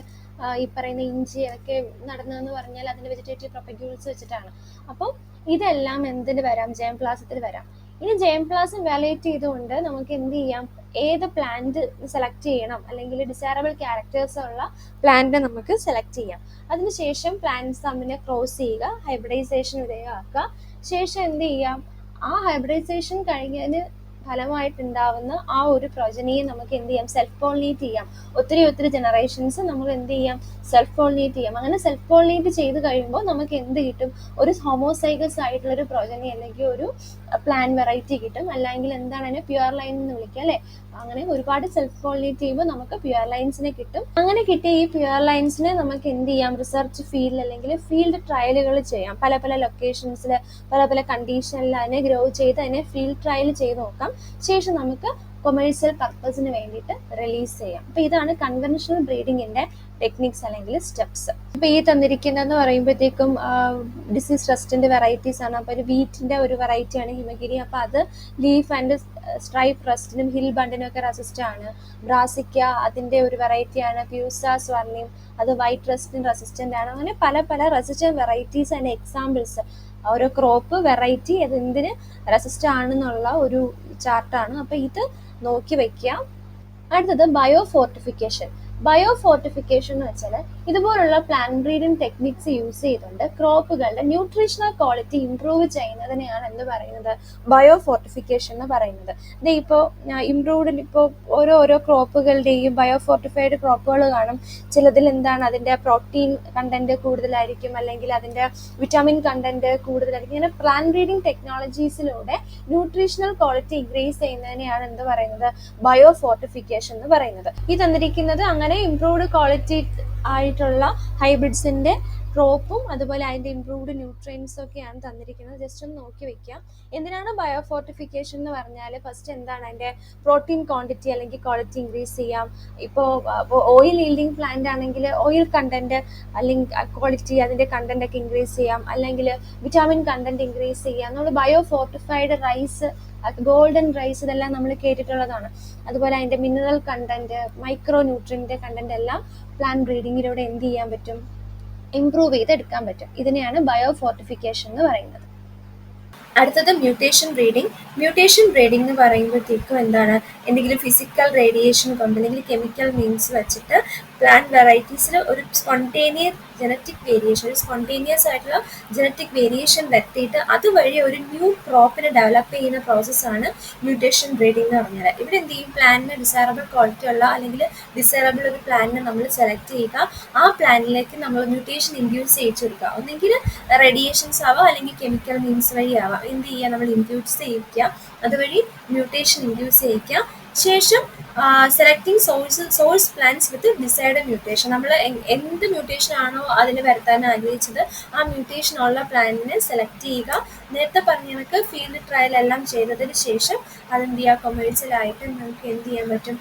ഈ പറയുന്ന ഇഞ്ചി ഒക്കെ നടന്നതെന്ന് പറഞ്ഞാൽ അതിന്റെ വെജിറ്റേറ്റീവ് പ്രൊപ്പഗ്യൂൾസ് വെച്ചിട്ടാണ്. അപ്പം ഇതെല്ലാം എന്തിന് വരാം? ജെയിം പ്ലാസത്തിൽ വരാം. ഇനി ജെയിം പ്ലാസ് വാലേറ്റ് ചെയ്തുകൊണ്ട് നമുക്ക് എന്ത് ചെയ്യാം? ഏത് പ്ലാന്റ് സെലക്ട് ചെയ്യണം? അല്ലെങ്കിൽ ഡിസൈറബിൾ ക്യാരക്ടേഴ്സ് ഉള്ള പ്ലാന്റ് നമുക്ക് സെലക്ട് ചെയ്യാം. അതിനുശേഷം പ്ലാന്റ്സ് തമ്മിനെ ക്രോസ് ചെയ്യുക ഹൈബ്രിഡൈസേഷൻ വിധേയമാക്കുക ശേഷം എന്ത് ചെയ്യാം? ആ ഹൈബ്രിഡൈസേഷൻ കഴിഞ്ഞതിന് ഫലമായിട്ടുണ്ടാവുന്ന ആ ഒരു പ്രൊജനിയെ നമുക്ക് എന്ത് ചെയ്യാം? സെൽഫ് പോളിനേറ്റ് ചെയ്യാം. ഒത്തിരി ഒത്തിരി ജനറേഷൻസ് നമ്മൾ എന്ത് ചെയ്യാം? സെൽഫ് പോളിനേറ്റ് ചെയ്യാം. അങ്ങനെ സെൽഫ് പോളിനേറ്റ് ചെയ്ത് കഴിയുമ്പോൾ നമുക്ക് എന്ത് കിട്ടും? ഒരു ഹോമോസൈഗസ് ആയിട്ടുള്ള ഒരു പ്രൊജനി അല്ലെങ്കിൽ ഒരു പ്ലാൻ വെറൈറ്റി കിട്ടും. അല്ലെങ്കിൽ എന്താണ് അതിനെ പ്യുവർ ലൈൻ എന്ന് വിളിക്കുക അല്ലെ? അങ്ങനെ ഒരുപാട് സെൽഫ് പോളിനേറ്റ് ചെയ്യുമ്പോൾ നമുക്ക് പ്യുവർ ലൈൻസിനെ കിട്ടും. അങ്ങനെ കിട്ടിയ ഈ പ്യുവർ ലൈൻസിനെ നമുക്ക് എന്ത് ചെയ്യാം? റിസർച്ച് ഫീൽഡ് അല്ലെങ്കിൽ ഫീൽഡ് ട്രയലുകൾ ചെയ്യാം. പല പല ലൊക്കേഷൻസിൽ പല പല കണ്ടീഷനിൽ അതിനെ ഗ്രോ ചെയ്ത് അതിനെ ഫീൽഡ് ട്രയൽ ചെയ്ത് നോക്കാം. ശേഷം നമുക്ക് കൊമേഴ്സ്യൽ പർപ്പസിന് വേണ്ടിയിട്ട് റിലീസ് ചെയ്യാം. അപ്പോൾ ഇതാണ് കൺവെൻഷണൽ ബ്രീഡിങ്ങിന്റെ ടെക്നിക്സ് അല്ലെങ്കിൽ സ്റ്റെപ്സ് അപ്പോൾ ഈ തന്നിരിക്കുന്നതെന്ന് പറയുമ്പോഴത്തേക്കും ഡിസീസ് റെസ്റ്റിന്റെ വെറൈറ്റീസ് ആണ്. അപ്പോൾ ഒരു വീറ്റിന്റെ ഒരു വെറൈറ്റിയാണ് ഹിമഗിരി. അപ്പോൾ അത് ലീഫ് ആൻഡ് സ്ട്രൈപ്പ് റെസ്റ്റിനും ഹിൽ ബണ്ടിനും ഒക്കെ റെസിസ്റ്റ് ആണ്. ബ്രാസിക്ക അതിന്റെ ഒരു വെറൈറ്റിയാണ് പ്യൂസ സ്വർണിം അത് വൈറ്റ് റെസ്റ്റിന് റെസിസ്റ്റന്റ് ആണ്. അങ്ങനെ പല പല റെസിസ്റ്റന്റ് വെറൈറ്റീസ് ആൻഡ് എക്സാമ്പിൾസ് ഓരോ ക്രോപ്പ് വെറൈറ്റി അത് എന്തിന് റെസിസ്റ്റ് ആണെന്നുള്ള ഒരു ചാർട്ടാണ് അപ്പോൾ ഇത് നോക്കി വെക്കുക. അടുത്തത് ബയോ ഫോർട്ടിഫിക്കേഷൻ ബയോ ഫോർട്ടിഫിക്കേഷൻ എന്ന് വെച്ചാൽ ഇതുപോലുള്ള പ്ലാന്റ് ബ്രീഡിംഗ് ടെക്നിക്സ് യൂസ് ചെയ്തുകൊണ്ട് ക്രോപ്പുകളുടെ ന്യൂട്രീഷണൽ ക്വാളിറ്റി ഇംപ്രൂവ് ചെയ്യുന്നതിനെയാണ് എന്ന് പറയുന്നത്? ബയോ ഫോർട്ടിഫിക്കേഷൻ എന്ന് പറയുന്നത്. ഇത് ഇപ്പോൾ ഇംപ്രൂവ്ഡ് ഇപ്പോൾ ഓരോ ഓരോ ക്രോപ്പുകളുടെയും ബയോ ഫോർട്ടിഫൈഡ് ക്രോപ്പുകൾ കാണും. ചിലതിൽ എന്താണ് അതിന്റെ പ്രോട്ടീൻ കണ്ടന്റ് കൂടുതലായിരിക്കും അല്ലെങ്കിൽ അതിന്റെ വിറ്റാമിൻ കണ്ടന്റ് കൂടുതലായിരിക്കും. ഇങ്ങനെ പ്ലാന്റ് ബ്രീഡിംഗ് ടെക്നോളജീസിലൂടെ ന്യൂട്രീഷണൽ ക്വാളിറ്റി ഇൻക്രീസ് ചെയ്യുന്നതിനെയാണ് എന്ത് പറയുന്നത്? ബയോ ഫോർട്ടിഫിക്കേഷൻ എന്ന് പറയുന്നത്. ഈ തന്നിരിക്കുന്നത് അങ്ങനെ ഇംപ്രൂവ്ഡ് ക്വാളിറ്റി ആയിട്ടുള്ള ഹൈബ്രിഡ്സിന്റെ ക്രോപ്പും അതുപോലെ അതിന്റെ ഇംപ്രൂവ്ഡ് ന്യൂട്രിയൻസും ഒക്കെയാണ് തന്നിരിക്കുന്നത്. ജസ്റ്റ് ഒന്ന് നോക്കി വെക്കാം എന്തിനാണ് ബയോഫോർട്ടിഫിക്കേഷൻ എന്ന് പറഞ്ഞാൽ ഫസ്റ്റ് എന്താണ് അതിന്റെ പ്രോട്ടീൻ ക്വാണ്ടിറ്റി അല്ലെങ്കിൽ ക്വാളിറ്റി ഇൻക്രീസ് ചെയ്യാം? ഇപ്പോൾ ഓയിൽ ഈൽഡിങ് പ്ലാന്റ് ആണെങ്കിൽ ഓയിൽ കണ്ടന്റ് അല്ലെങ്കിൽ ക്വാളിറ്റി അതിന്റെ കണ്ടന്റ് ഒക്കെ ഇൻക്രീസ് ചെയ്യാം. അല്ലെങ്കിൽ വിറ്റാമിൻ കണ്ടന്റ് ഇൻക്രീസ് ചെയ്യാം. നമ്മൾ bio fortified rice golden rice ഇതെല്ലാം നമ്മൾ കേട്ടിട്ടുള്ളതാണ്. അതുപോലെ അതിന്റെ മിനറൽ കണ്ടന്റ് മൈക്രോ ന്യൂട്രിയന്റെ കണ്ടന്റ് എല്ലാം പ്ലാൻ ബ്രീഡിങ്ങിലൂടെ എന്ത് ചെയ്യാൻ പറ്റും? ഇംപ്രൂവ് ചെയ്തെടുക്കാൻ പറ്റും. ഇതിനെയാണ് ബയോ ഫോർട്ടിഫിക്കേഷൻ എന്ന് പറയുന്നത്. അടുത്തത് മ്യൂട്ടേഷൻ ബ്രീഡിംഗ് മ്യൂട്ടേഷൻ ബ്രീഡിംഗ് എന്ന് പറയുമ്പോഴത്തേക്കും എന്താണ്? എന്തെങ്കിലും ഫിസിക്കൽ റേഡിയേഷൻ കൊണ്ട് അല്ലെങ്കിൽ കെമിക്കൽ മീൻസ് വെച്ചിട്ട് പ്ലാന്റ് വെറൈറ്റീസിൽ ഒരു സ്പോണ്ടേനിയസ് ജനറ്റിക് വേരിയേഷൻ ഒരു സ്പോണ്ടേനിയസ് ആയിട്ടുള്ള ജനറ്റിക് വേരിയേഷൻ വരുത്തിയിട്ട് അതുവഴി ഒരു ന്യൂ ക്രോപ്പിനെ ഡെവലപ്പ് ചെയ്യുന്ന പ്രോസസ്സാണ് മ്യൂട്ടേഷൻ ബ്രീഡിംഗ് എന്ന് പറഞ്ഞാൽ ഇവിടെ എന്ത് ചെയ്യും? പ്ലാന്റിന് ഡിസൈറബിൾ ക്വാളിറ്റി ഉള്ള അല്ലെങ്കിൽ ഡിസൈറബിൾ ഒരു പ്ലാന്റിനെ നമ്മൾ സെലക്ട് ചെയ്യുക. ആ പ്ലാനിലേക്ക് നമ്മൾ മ്യൂട്ടേഷൻ ഇൻഡ്യൂസ് ചെയ്യിച്ചു കൊടുക്കുക. ഒന്നെങ്കിൽ റേഡിയേഷൻസ് ആവാം അല്ലെങ്കിൽ കെമിക്കൽ മീൻസ് വഴി ആവാം. എന്ത് ചെയ്യുക? നമ്മൾ ഇൻഡ്യൂസ് ചെയ്യിക്കുക. അതുവഴി മ്യൂട്ടേഷൻ ഇൻഡ്യൂസ് ചെയ്യിക്കുക. ശേഷം selecting source source plants with desired mutation നമ്മൾ എന്ത് മ്യൂട്ടേഷൻ ആണോ അതിന് വരുത്താൻ ആഗ്രഹിച്ചത് ആ മ്യൂട്ടേഷൻ ഉള്ള പ്ലാന്റിനെ സെലക്ട് ചെയ്യുക. നേരത്തെ പറഞ്ഞ കണക്ക് ഫീൽഡ് ട്രയൽ എല്ലാം ചെയ്തതിന് ശേഷം അതെന്ത് ചെയ്യുക കൊമേഴ്സ്യലായിട്ട് നമുക്ക് എന്ത് ചെയ്യാൻ പറ്റും?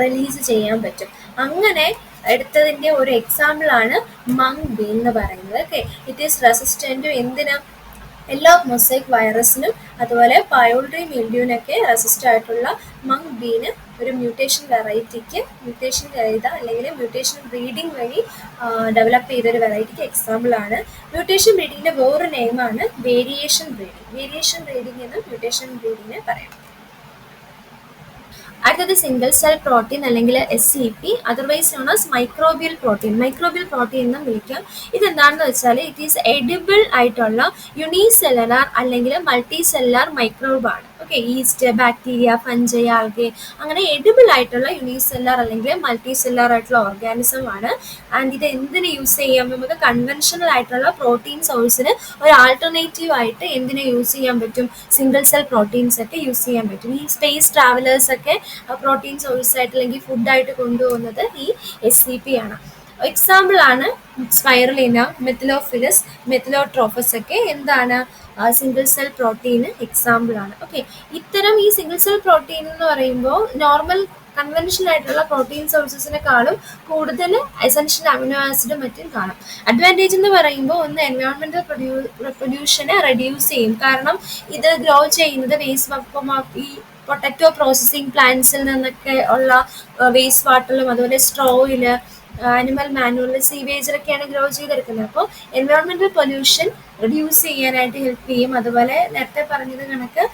റിലീസ് ചെയ്യാൻ പറ്റും. അങ്ങനെ എടുത്തതിന്റെ ഒരു എക്സാമ്പിളാണ് മങ് ബീൻ എന്ന് പറയുന്നത്. ഓക്കെ ഇറ്റ് ഈസ് റെസിസ്റ്റന്റ് എന്തിനാ? എല്ലാ മൊസൈക് വൈറസിനും അതുപോലെ പയോൾഡറി മിൽഡ്യൂവിനൊക്കെ റെസിസ്റ്റ് ആയിട്ടുള്ള മങ് ബീന് ഒരു മ്യൂട്ടേഷൻ വെറൈറ്റിക്ക് മ്യൂട്ടേഷൻ ചെയ്ത അല്ലെങ്കിൽ മ്യൂട്ടേഷൻ ബ്രീഡിംഗ് വഴി ഡെവലപ്പ് ചെയ്തൊരു വെറൈറ്റിക്ക് എക്സാമ്പിൾ ആണ്. മ്യൂട്ടേഷൻ ബ്രീഡിങ്ങിന്റെ വേറൊരു നെയിമാണ് വേരിയേഷൻ ബ്രീഡിംഗ് വേരിയേഷൻ ബ്രീഡിംഗ് എന്ന് മ്യൂട്ടേഷൻ ബ്രീഡിങ്ങിനെ പറയാം. അടുത്തത് സിംഗിൾ സെൽ പ്രോട്ടീൻ അല്ലെങ്കിൽ S C P otherwise known as microbial protein microbial protein എന്നും വിളിക്കാം. ഇതെന്താണെന്ന് വെച്ചാൽ ഇറ്റ് ഈസ് എഡിബിൾ ആയിട്ടുള്ള യുണീസെല്ലർ അല്ലെങ്കിൽ multi cellular മൈക്രോബാണ് okay yeast bacteria fungi algae അങ്ങനെ എഡിബിൾ ആയിട്ടുള്ള യുണീസെല്ലാർ അല്ലെങ്കിൽ മൾട്ടി സെല്ലർ ആയിട്ടുള്ള ഓർഗാനിസം ആണ്. ആൻഡ് ഇത് എന്തിന് യൂസ് ചെയ്യാം? നമുക്ക് കൺവെൻഷണൽ ആയിട്ടുള്ള പ്രോട്ടീൻ സോഴ്സിന് ഒരു ആൾട്ടർനേറ്റീവ് ആയിട്ട് എന്തിനെ യൂസ് ചെയ്യാൻ പറ്റും? സിംഗിൾ സെൽ പ്രോട്ടീൻസ് ഒക്കെ യൂസ് ചെയ്യാൻ പറ്റും. ഈ സ്പേസ് ട്രാവലേഴ്സ് ഒക്കെ പ്രോട്ടീൻ സോഴ്സ് ആയിട്ട് അല്ലെങ്കിൽ ഫുഡായിട്ട് കൊണ്ടുപോകുന്നത് ഈ എസ് സി പി ആണ്. എക്സാമ്പിൾ ആണ് സ്പൈറലിന മെത്തിലോഫിലസ് മെത്തിലോട്രോഫസ് ഒക്കെ എന്താണ്? സിംഗിൾ സെൽ പ്രോട്ടീന് എക്സാമ്പിൾ ആണ്. ഓക്കെ ഇത്തരം ഈ സിംഗിൾ സെൽ പ്രോട്ടീൻ എന്ന് പറയുമ്പോൾ നോർമൽ കൺവെൻഷനൽ ആയിട്ടുള്ള പ്രോട്ടീൻ സോഴ്സസിനെക്കാളും കൂടുതൽ എസൻഷ്യൽ അമിനോ ആസിഡും മറ്റും കാണും. അഡ്വാന്റേജ് എന്ന് പറയുമ്പോൾ ഒന്ന് എൻവയോൺമെന്റൽ പ്രൊഡ്യൂ പ്രൊഡ്യൂഷനെ റെഡ്യൂസ് ചെയ്യും. കാരണം ഇത് ഗ്രോ ചെയ്യുന്നത് വേസ്റ്റ് ഈ പൊട്ടറ്റോ പ്രോസസ്സിങ് പ്ലാന്റ്സിൽ നിന്നൊക്കെ ഉള്ള വേസ്റ്റ് വാട്ടറിലും അതുപോലെ സ്ട്രോയിൽ ആനിമൽ മാനുവൽ സീവേജിലൊക്കെയാണ് ഗ്രോ ചെയ്തെടുക്കുന്നത്. അപ്പോൾ എൻവയോൺമെന്റൽ പൊല്യൂഷൻ റിഡ്യൂസ് ചെയ്യാനായിട്ട് ഹെൽപ്പ് ചെയ്യും. അതുപോലെ നേരത്തെ പറഞ്ഞത് കണക്ക്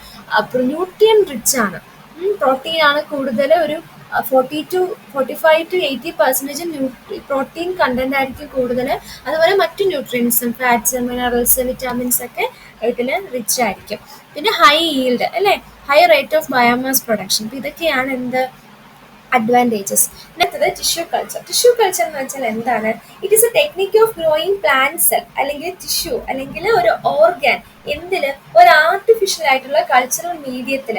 ന്യൂട്രിയൻ റിച്ച് ആണ്. പ്രോട്ടീൻ ആണ് കൂടുതൽ ഒരു forty to forty five to eighty percentage nutri protein content ആയിരിക്കും കൂടുതൽ. അതുപോലെ മറ്റു ന്യൂട്രിയൻസും ഫാറ്റ്സ് മിനറൽസ് വിറ്റാമിൻസ് ഒക്കെ ഇതിൽ റിച്ച് ആയിരിക്കും. പിന്നെ ഹൈ ഈൽഡ് അല്ലേ? High rate of biomass production ഇതൊക്കെയാണ് എന്ത് അഡ്വാന്റേജസ് അടുത്തത് ടിഷ്യൂ കൾച്ചർ ടിഷ്യൂ കൾച്ചർ എന്ന് വെച്ചാൽ എന്താണ്? It is a technique of growing plant cell അല്ലെങ്കിൽ ടിഷ്യൂ അല്ലെങ്കിൽ ഒരു ഓർഗാൻ എന്തിന്? ഒരു ആർട്ടിഫിഷ്യൽ ആയിട്ടുള്ള കൾച്ചറൽ മീഡിയത്തിൽ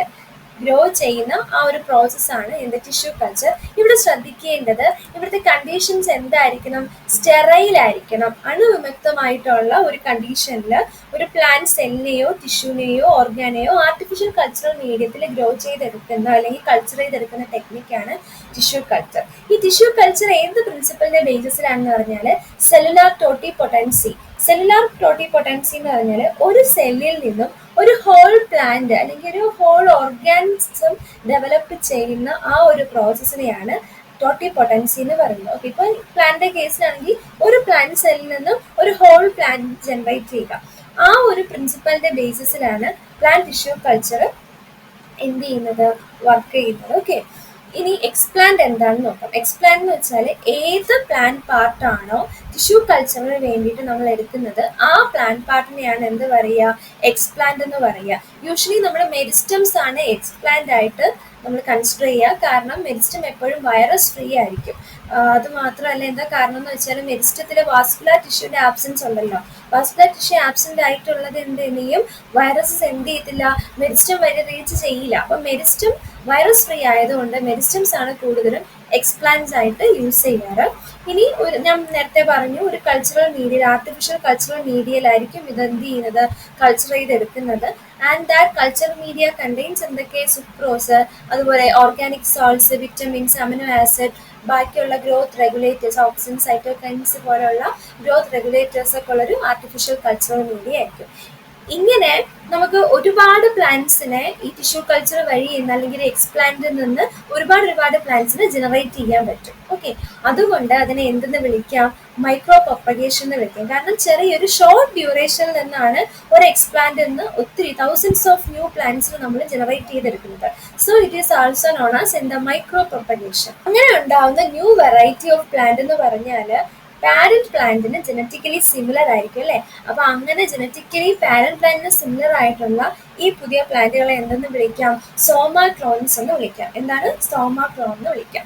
ഗ്രോ ചെയ്യുന്ന ആ ഒരു പ്രോസസ്സാണ് എന്ത് ടിഷ്യൂ കൾച്ചർ ഇവിടെ ശ്രദ്ധിക്കേണ്ടത് ഇവിടുത്തെ കണ്ടീഷൻസ് എന്തായിരിക്കണം? സ്റ്റെറൈൽ ആയിരിക്കണം. അണുവിമുക്തമായിട്ടുള്ള ഒരു കണ്ടീഷനിൽ ഒരു പ്ലാന്റ് സെല്ലിനെയോ ടിഷ്യൂവിനെയോ ഓർഗാനെയോ ആർട്ടിഫിഷ്യൽ കൾച്ചറൽ മീഡിയത്തിൽ ഗ്രോ ചെയ്തെടുക്കുന്ന അല്ലെങ്കിൽ കൾച്ചർ ചെയ്തെടുക്കുന്ന ടെക്നിക്കാണ് ടിഷ്യൂ കൾച്ചർ ഈ ടിഷ്യൂ കൾച്ചർ ഏത് പ്രിൻസിപ്പലിന്റെ ബേസിസിലാണെന്ന് പറഞ്ഞാൽ cellular totipotency cellular totipotency എന്ന് പറഞ്ഞാൽ ഒരു സെല്ലിൽ നിന്നും ഒരു ഹോൾ പ്ലാന്റ് അല്ലെങ്കിൽ ഒരു ഹോൾ ഓർഗാനിസം ഡെവലപ്പ് ചെയ്യുന്ന ആ ഒരു പ്രോസസ്സിനെയാണ് ടോട്ടി പൊട്ടൻസി എന്ന് പറയുന്നത്. ഓക്കെ ഇപ്പൊ പ്ലാന്റിന്റെ കേസിലാണെങ്കിൽ ഒരു പ്ലാന്റ് സെല്ലിൽ നിന്നും ഒരു ഹോൾ പ്ലാന്റ് ജനറേറ്റ് ചെയ്യുക. ആ ഒരു പ്രിൻസിപ്പലിന്റെ ബേസിസിലാണ് പ്ലാന്റ് ടിഷ്യൂ കൾച്ചർ എന്ത് ചെയ്യുന്നത്? വർക്ക് ചെയ്യുന്നത്. ഓക്കെ ഇനി എക്സ്പ്ലാന്റ് എന്താണെന്ന് നോക്കാം. എക്സ്പ്ലാന്റ് എന്ന് വെച്ചാൽ ഏത് പ്ലാന്റ് പാർട്ടാണോ ടിഷ്യൂ കൾച്ചറിന് വേണ്ടിയിട്ട് നമ്മൾ എടുക്കുന്നത് ആ പ്ലാന്റ് പാർട്ടിനെയാണ് എന്ത് പറയുക? എക്സ്പ്ലാന്റ് എന്ന് പറയുക. യൂഷ്വലി നമ്മൾ മെരിസ്റ്റംസ് ആണ് എക്സ്പ്ലാന്റ് ആയിട്ട് നമ്മൾ കൺസിഡർ ചെയ്യുക. കാരണം മെരിസ്റ്റം എപ്പോഴും വൈറസ് ഫ്രീ ആയിരിക്കും. അത് മാത്രമല്ല എന്താ കാരണം എന്ന് വെച്ചാൽ മെരിസ്റ്റത്തിൽ വാസ്കുലർ ടിഷ്യൂന്റെ ആബ്സെൻസ് ഉണ്ടല്ലോ. ടിഷ്യൂ ആബ്സെന്റ് ആയിട്ടുള്ളത് എന്ത് ചെയ്യും? വൈറസസ് എന്ത് ചെയ്യത്തില്ല. മെരിസ്റ്റം വരെ റീച്ച് ചെയ്യില്ല. അപ്പം മെരിസ്റ്റം വൈറസ് ഫ്രീ ആയതുകൊണ്ട് മെരിസ്റ്റംസ് ആണ് കൂടുതലും എക്സ്പ്ലാൻസ് ആയിട്ട് യൂസ് ചെയ്യാറ്. ഇനി ഒരു ഞാൻ നേരത്തെ പറഞ്ഞു ഒരു കൾച്ചറൽ മീഡിയയിൽ ആർട്ടിഫിഷ്യൽ കൾച്ചറൽ മീഡിയയിലായിരിക്കും ഇത് എന്ത് ചെയ്യുന്നത്? കൾച്ചർ ചെയ്തെടുക്കുന്നത്. And that culture media contains എന്തൊക്കെ? സുക്രോസ് അതുപോലെ organic salts vitamins amino acid ബാക്കിയുള്ള ഗ്രോത്ത് റെഗുലേറ്റേഴ്സ് ഓക്സിജൻ സൈറ്റോകൈൻസ് പോലെയുള്ള ഗ്രോത്ത് റെഗുലേറ്റേഴ്സ് ഒക്കെ ഉള്ളൊരു ആർട്ടിഫിഷ്യൽ മീഡിയ ആയിരിക്കും ഇങ്ങനെ നമുക്ക് ഒരുപാട് പ്ലാന്റ്സിനെ ഈ ടിഷ്യൂ കൾച്ചർ വഴി അല്ലെങ്കിൽ എക്സ്പ്ലാന്റിൽ നിന്ന് ഒരുപാട് ഒരുപാട് പ്ലാന്റ്സിനെ ജനറേറ്റ് ചെയ്യാൻ പറ്റും. ഓക്കെ അതുകൊണ്ട് അതിനെ എന്തെന്ന് വിളിക്കാം? മൈക്രോ പ്രൊപ്പഗേഷൻ എന്ന് വിളിക്കാം. കാരണം ചെറിയൊരു ഷോർട്ട് ഡ്യൂറേഷനിൽ നിന്നാണ് ഒരു എക്സ്പ്ലാന്റിൽ നിന്ന് ഒത്തിരി തൗസൻഡ്സ് ഓഫ് ന്യൂ പ്ലാന്റ്സിന് നമ്മൾ ജനറേറ്റ് ചെയ്തെടുക്കുന്നത്. So it is also known as in the micropropagation അങ്ങനെ ഉണ്ടാവുന്ന ന്യൂ വെറൈറ്റി ഓഫ് പ്ലാന്റ് എന്ന് പറഞ്ഞാൽ പാരന്റ് പ്ലാന്റിന് ജനറ്റിക്കലി സിമിലർ ആയിരിക്കും അല്ലേ? അപ്പൊ അങ്ങനെ ജനറ്റിക്കലി പാരന്റ് പ്ലാന്റിന് സിമിലർ ആയിട്ടുള്ള ഈ പുതിയ പ്ലാന്റുകളെ എന്തെന്ന് വിളിക്കാം? സോമാക്രോൺസ് എന്ന് വിളിക്കാം. എന്താണ്? സോമാക്രോൺ എന്ന് വിളിക്കാം.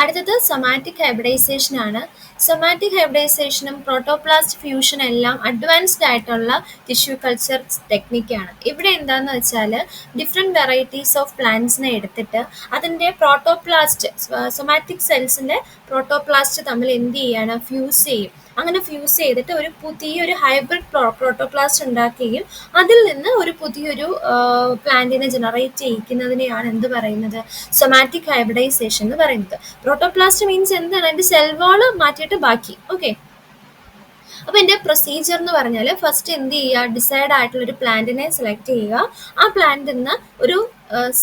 അടുത്തത് സൊമാറ്റിക് ഹൈബ്രിഡൈസേഷൻ ആണ്. സൊമാറ്റിക് ഹൈബ്രിഡൈസേഷനും പ്രോട്ടോപ്ലാസ്റ്റ് ഫ്യൂഷൻ എല്ലാം അഡ്വാൻസ്ഡ് ആയിട്ടുള്ള ടിഷ്യൂ കൾച്ചർ ടെക്നിക്കാണ് ഇവിടെ എന്താണെന്ന് വെച്ചാൽ ഡിഫറെന്റ് വെറൈറ്റീസ് ഓഫ് പ്ലാന്റ്സിനെ എടുത്തിട്ട് അതിന്റെ പ്രോട്ടോപ്ലാസ്റ്റ് സൊമാറ്റിക് സെൽസിന്റെ പ്രോട്ടോപ്ലാസ്റ്റ് തമ്മിൽ എന്ത് ചെയ്യാണ്? ഫ്യൂസ് ചെയ്യും. അങ്ങനെ ഫ്യൂസ് ചെയ്തിട്ട് ഒരു പുതിയൊരു ഹൈബ്രിഡ് പ്രോട്ടോപ്ലാസ്റ്റ് ഉണ്ടാക്കുകയും അതിൽ നിന്ന് ഒരു പുതിയൊരു പ്ലാന്റിനെ ജനറേറ്റ് ചെയ്യിക്കുന്നതിനെയാണ് എന്ത് പറയുന്നത്? സൊമാറ്റിക് ഹൈബ്രിഡൈസേഷൻ എന്ന് പറയുന്നത്. പ്രോട്ടോപ്ലാസ്റ്റ് മീൻസ് എന്താണ്? അതിന്റെ സെൽ വാൾ മാറ്റിയിട്ട് ബാക്കി. ഓക്കെ അപ്പോൾ എന്റെ പ്രൊസീജിയർ എന്ന് പറഞ്ഞാൽ ഫസ്റ്റ് എന്ത് ചെയ്യുക? ഡിസൈഡ് ആയിട്ടുള്ള ഒരു പ്ലാന്റിനെ സെലക്ട് ചെയ്യുക. ആ പ്ലാന്റിൽ നിന്ന് ഒരു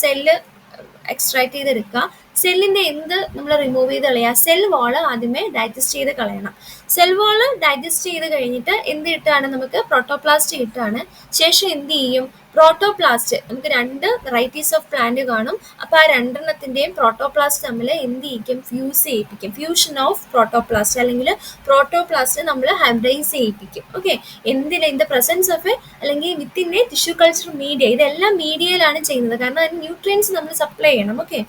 സെല്ല് എക്സ്ട്രാക്ട് ചെയ്തെടുക്കുക. സെല്ലിന്റെ എന്ത് നമ്മൾ റിമൂവ് ചെയ്ത് കളയുക സെൽ വാൾ ആദ്യമേ ഡൈജസ്റ്റ് ചെയ്ത് കളയണം. സെൽ വാൾ ഡൈജസ്റ്റ് ചെയ്ത് കഴിഞ്ഞിട്ട് എന്ത് കിട്ടുകയാണ് നമുക്ക്? പ്രോട്ടോപ്ലാസ്റ്റ് കിട്ടുകയാണ് ശേഷം എന്ത് ചെയ്യും? പ്രോട്ടോപ്ലാസ്റ്റ് നമുക്ക് രണ്ട് വെറൈറ്റീസ് ഓഫ് പ്ലാന്റ് കാണും. അപ്പോൾ ആ രണ്ടെണ്ണത്തിന്റെയും പ്രോട്ടോപ്ലാസ്റ്റ് നമ്മൾ എന്ത് ചെയ്യിക്കും? ഫ്യൂസ് ചെയ്യിപ്പിക്കും. ഫ്യൂഷൻ ഓഫ് പ്രോട്ടോപ്ലാസ്റ്റ് അല്ലെങ്കിൽ പ്രോട്ടോപ്ലാസ്റ്റ് നമ്മൾ ഹൈബ്രൈസ് ചെയ്യിപ്പിക്കും. ഓക്കെ എന്തിന്? ഇൻ ദ പ്രസൻസ് ഓഫ് അല്ലെങ്കിൽ within a tissue culture media ഇതെല്ലാം മീഡിയയിലാണ് ചെയ്യുന്നത്. കാരണം അതിന് ന്യൂട്രിയൻസ് നമ്മൾ സപ്ലൈ ചെയ്യണം. ഓക്കെ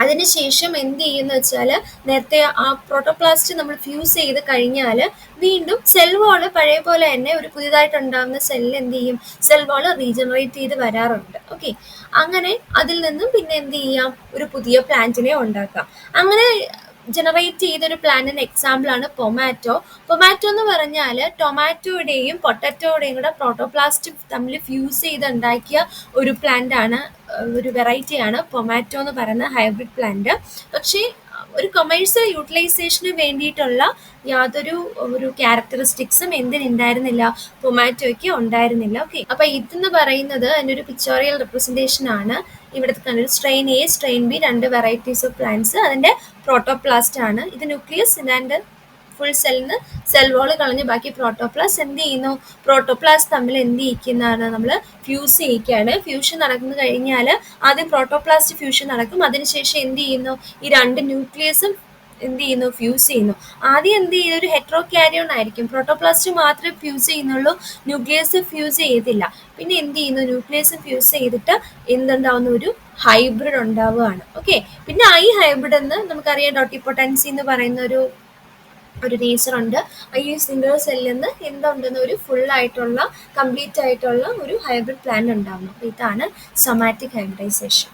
അതിനുശേഷം എന്ത് ചെയ്യുന്ന വെച്ചാൽ നേരത്തെ ആ പ്രോട്ടോപ്ലാസ്റ്റ് നമ്മൾ ഫ്യൂസ് ചെയ്ത് കഴിഞ്ഞാൽ വീണ്ടും സെൽ വാൾ പഴയ പോലെ തന്നെ ഒരു പുതിയതായിട്ട് ഉണ്ടാകുന്ന സെല്ല് എന്ത് ചെയ്യും? സെൽ വാൾ റീജനറേറ്റ് ചെയ്ത് വരാറുണ്ട്. ഓക്കെ അങ്ങനെ അതിൽ നിന്നും പിന്നെ എന്ത് ചെയ്യാം? ഒരു പുതിയ പ്ലാന്റിനെ ഉണ്ടാക്കാം. അങ്ങനെ ജനറേറ്റ് ചെയ്തൊരു പ്ലാന്റിന് എക്സാമ്പിളാണ് പൊമാറ്റോ പൊമാറ്റോ എന്ന് പറഞ്ഞാൽ ടൊമാറ്റോയുടെയും പൊട്ടറ്റോയുടെയും കൂടെ പ്രോട്ടോപ്ലാസ്റ്റ് തമ്മിൽ ഫ്യൂസ് ചെയ്ത് ഉണ്ടാക്കിയ ഒരു പ്ലാന്റ് ആണ് ഒരു വെറൈറ്റിയാണ് പൊമാറ്റോ എന്ന് പറയുന്ന ഹൈബ്രിഡ് പ്ലാന്റ് പക്ഷേ ഒരു കൊമേഴ്സ്യൽ യൂട്ടിലൈസേഷന് വേണ്ടിയിട്ടുള്ള യാതൊരു ഒരു ക്യാരക്ടറിസ്റ്റിക്സും എന്തിനുണ്ടായിരുന്നില്ല പൊമാറ്റോയ്ക്ക് ഉണ്ടായിരുന്നില്ല. ഓക്കെ അപ്പൊ ഇതെന്ന് പറയുന്നത് അതിന്റെ ഒരു പിക്ചോറിയൽ റെപ്രസെന്റേഷൻ ആണ്. ഇവിടുത്തെ കണ്ടൊരു സ്ട്രെയിൻ എ സ്ട്രെയിൻ ബി രണ്ട് വെറൈറ്റീസ് ഓഫ് പ്ലാന്റ്സ് അതിന്റെ പ്രോട്ടോപ്ലാസ്റ്റ് ആണ്. ഇത് ന്യൂക്ലിയസ് ആൻഡ് ഫുൾ നിന്ന് സെൽ വാൾ കളഞ്ഞ് ബാക്കി പ്രോട്ടോപ്ലാസ് എന്ത് ചെയ്യുന്നു? പ്രോട്ടോപ്ലാസ് തമ്മിൽ എന്ത് ചെയ്യിക്കുന്നതാണ് നമ്മൾ ഫ്യൂസ് ചെയ്യിക്കുകയാണ്. ഫ്യൂഷൻ നടക്കുന്നത് കഴിഞ്ഞാൽ ആദ്യം പ്രോട്ടോപ്ലാസ്റ്റ് ഫ്യൂഷൻ നടക്കും. അതിനുശേഷം എന്ത് ചെയ്യുന്നു? ഈ രണ്ട് ന്യൂക്ലിയസും എന്ത് ചെയ്യുന്നു? ഫ്യൂസ് ചെയ്യുന്നു. ആദ്യം എന്ത് ചെയ്യുന്നു ഒരു ഹെട്രോ ക്യാരിയോൺ ആയിരിക്കും. പ്രോട്ടോപ്ലാസ്റ്റ് മാത്രമേ ഫ്യൂസ് ചെയ്യുന്നുള്ളൂ. ന്യൂക്ലിയസ് ഫ്യൂസ് ചെയ്തില്ല പിന്നെ എന്ത് ചെയ്യുന്നു? ന്യൂക്ലിയസ് ഫ്യൂസ് ചെയ്തിട്ട് എന്തുണ്ടാവുന്ന? ഒരു ഹൈബ്രിഡ് ഉണ്ടാവുകയാണ്. ഓക്കെ പിന്നെ ഈ ഹൈബ്രിഡ് എന്ന് നമുക്കറിയാം. ഡോട്ടിപ്പൊട്ടൻസി എന്ന് പറയുന്ന ഒരു ഒരു നേച്ചർ ഉണ്ട്. ഈ സിംഗിൾ സെല്ലിൽ നിന്ന് എന്തുണ്ടെന്ന് ഒരു ഫുൾ ആയിട്ടുള്ള കംപ്ലീറ്റ് ആയിട്ടുള്ള ഒരു ഹൈബ്രിഡ് പ്ലാന്റ് ഉണ്ടാകുന്നു ഇതാണ് സൊമാറ്റിക് ഹൈബ്രിഡൈസേഷൻ